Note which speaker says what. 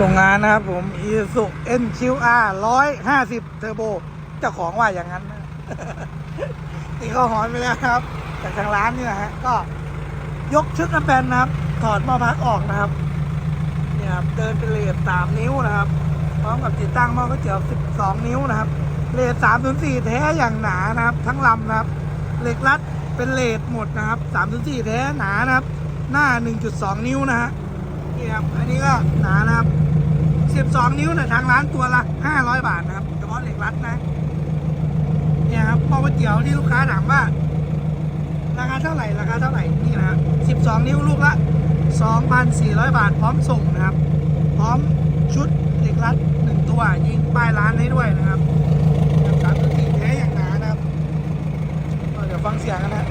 Speaker 1: ส่งงานนะครับผม Isuzu NQR 150 Turbo เจ้าของว่าอย่างนั้นนะตีเข้าหอนไปแล้วครับ จากทางร้านนี่นะฮะ ก็ยกชุดน้ำแปนนะครับ ถอดหม้อพักออกนะครับเนี่ยครับ เดินเป็นเลท3นิ้วนะครับ พร้อมกับติดตั้งหม้อก๋วยเตี๋ยว12 นิ้วนะครับ เลท304แท้อย่างหนานะครับ ทั้งลำนะครับ เหล็กรัดเป็นเลทหมดนะครับ304แท้หนานะครับ หน้า 1.2 นิ้วนะฮะนี่ครับ อันนี้ก็หนานะครับ 12 นิ้วนะทางร้านตัวละ 500 บาทนะครับเฉพาะเหล็กรัดนะเนี่ยครับพอก๋วยเตี๋ยวที่ลูกค้าถามว่า ราคาเท่าไหร่ราคาเท่าไหร่นี่นะครับ12 นิ้วลูกละ 2,400 บาท พร้อมส่งนะครับ พร้อมชุดเหล็กรัด1ตัวยิงป้ายร้านให้ด้วยนะครับกามตัวที่แท้อย่างหนานะครับเดี๋ยวฟังเสียงกันนะ